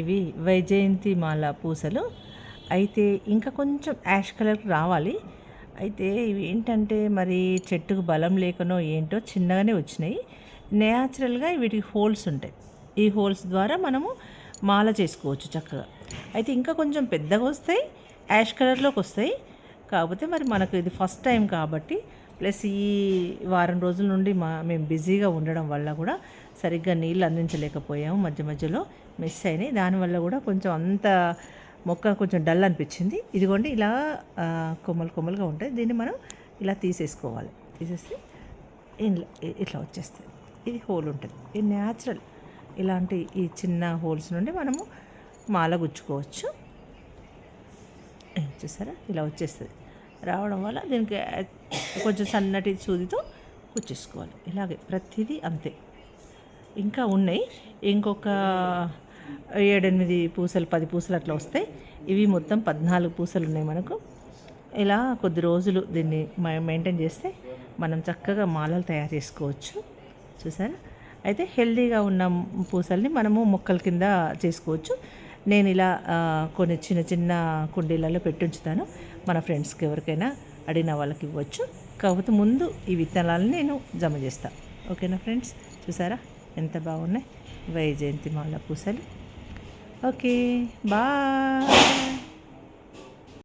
ఇవి వైజయంతి మాల పూసలు. అయితే ఇంకా కొంచెం యాష్ కలర్ రావాలి. అయితే ఇవి ఏంటంటే మరి చెట్టుకు బలం లేకనో ఏంటో చిన్నగానే వచ్చినాయి. న్యాచురల్గా వీటికి హోల్స్ ఉంటాయి. ఈ హోల్స్ ద్వారా మనము మాల చేసుకోవచ్చు చక్కగా. అయితే ఇంకా కొంచెం పెద్దగా వస్తాయి యాష్ కలర్లోకి వస్తాయి. కాకపోతే మరి మనకు ఇది ఫస్ట్ టైం కాబట్టి ప్లస్ ఈ వారం రోజుల నుండి మా మేము బిజీగా ఉండడం వల్ల కూడా సరిగ్గా నీళ్ళు అందించలేకపోయాము మధ్య మధ్యలో. మిస్ అయినాయి. దానివల్ల కూడా కొంచెం అంత మొక్క కొంచెం డల్ అనిపించింది. ఇదిగోండి ఇలా కొమ్మలు కొమ్మలుగా ఉంటాయి. దీన్ని మనం ఇలా తీసేసుకోవాలి. తీసేస్తే ఇలా ఇట్లా వచ్చేస్తుంది ఇది హోల్ ఉంటుంది. ఇది న్యాచురల్. ఇలాంటి ఈ చిన్న హోల్స్ నుండి మనము మాల గుచ్చుకోవచ్చు. చూసారా? ఇలా వచ్చేస్తుంది. రావడం వల్ల దీనికి కొంచెం సన్నటి సూదితో కుచ్చేసుకోవాలి ఇలాగే ప్రతిదీ అంతే. ఇంకా ఉన్నాయి. ఇంకొక ఏడెనిమిది పూసలు పది పూసలు అట్లా వస్తాయి. ఇవి మొత్తం పద్నాలుగు పూసలు ఉన్నాయి మనకు. ఇలా కొద్ది రోజులు దీన్ని మెయింటైన్ చేస్తే మనం చక్కగా మాలలు తయారు చేసుకోవచ్చు. చూసారా? అయితే హెల్దీగా ఉన్న పూసల్ని మనము మొక్కల కింద చేసుకోవచ్చు. నేను ఇలా కొన్ని చిన్న చిన్న కుండీలలో పెట్టుంచుతాను మన ఫ్రెండ్స్కి ఎవరికైనా అడిగిన వాళ్ళకి ఇవ్వచ్చు. కాకపోతే ముందు ఈ విత్తనాలను నేను జమ చేస్తాను ఓకేనా ఫ్రెండ్స్? చూసారా? ఎంత బాగున్నాయి? వైజయంతి మాల పూసలు. Okay bye.